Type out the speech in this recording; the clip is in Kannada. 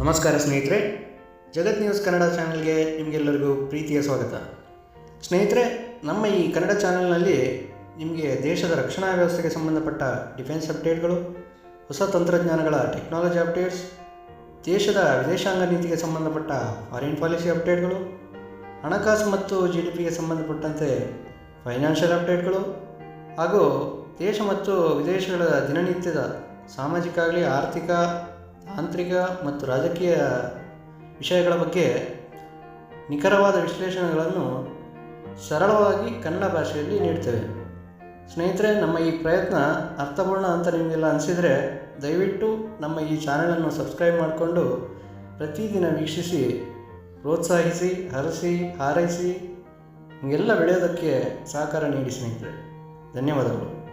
ನಮಸ್ಕಾರ ಸ್ನೇಹಿತರೆ, ಜಗತ್ ನ್ಯೂಸ್ ಕನ್ನಡ ಚಾನಲ್ಗೆ ನಿಮಗೆಲ್ಲರಿಗೂ ಪ್ರೀತಿಯ ಸ್ವಾಗತ. ಸ್ನೇಹಿತರೆ, ನಮ್ಮ ಈ ಕನ್ನಡ ಚಾನಲ್ನಲ್ಲಿ ನಿಮಗೆ ದೇಶದ ರಕ್ಷಣಾ ವ್ಯವಸ್ಥೆಗೆ ಸಂಬಂಧಪಟ್ಟ ಡಿಫೆನ್ಸ್ ಅಪ್ಡೇಟ್ಗಳು, ಹೊಸ ತಂತ್ರಜ್ಞಾನಗಳ ಟೆಕ್ನಾಲಜಿ ಅಪ್ಡೇಟ್ಸ್, ದೇಶದ ವಿದೇಶಾಂಗ ನೀತಿಗೆ ಸಂಬಂಧಪಟ್ಟ ಫಾರಿನ್ ಪಾಲಿಸಿ ಅಪ್ಡೇಟ್ಗಳು, ಹಣಕಾಸು ಮತ್ತು ಜಿ ಡಿ ಪಿಗೆ ಸಂಬಂಧಪಟ್ಟಂತೆ ಫೈನಾನ್ಷಿಯಲ್ ಅಪ್ಡೇಟ್ಗಳು, ಹಾಗೂ ದೇಶ ಮತ್ತು ವಿದೇಶಗಳ ದಿನನಿತ್ಯದ ಸಾಮಾಜಿಕ ಆಗಲಿ ಆರ್ಥಿಕ ತಾಂತ್ರಿಕ ಮತ್ತು ರಾಜಕೀಯ ವಿಷಯಗಳ ಬಗ್ಗೆ ನಿಖರವಾದ ವಿಶ್ಲೇಷಣೆಗಳನ್ನು ಸರಳವಾಗಿ ಕನ್ನಡ ಭಾಷೆಯಲ್ಲಿ ನೀಡ್ತೇವೆ. ಸ್ನೇಹಿತರೆ, ನಮ್ಮ ಈ ಪ್ರಯತ್ನ ಅರ್ಥಪೂರ್ಣ ಅಂತ ನಿಮಗೆಲ್ಲ ಅನಿಸಿದರೆ ದಯವಿಟ್ಟು ನಮ್ಮ ಈ ಚಾನೆಲನ್ನು ಸಬ್ಸ್ಕ್ರೈಬ್ ಮಾಡಿಕೊಂಡು ಪ್ರತಿದಿನ ವೀಕ್ಷಿಸಿ, ಪ್ರೋತ್ಸಾಹಿಸಿ, ಹರಸಿ, ಹಾರೈಸಿ ಹೀಗೆಲ್ಲ ಬೆಳೆಯೋದಕ್ಕೆ ಸಹಕಾರ ನೀಡಿ ಸ್ನೇಹಿತರೆ. ಧನ್ಯವಾದಗಳು.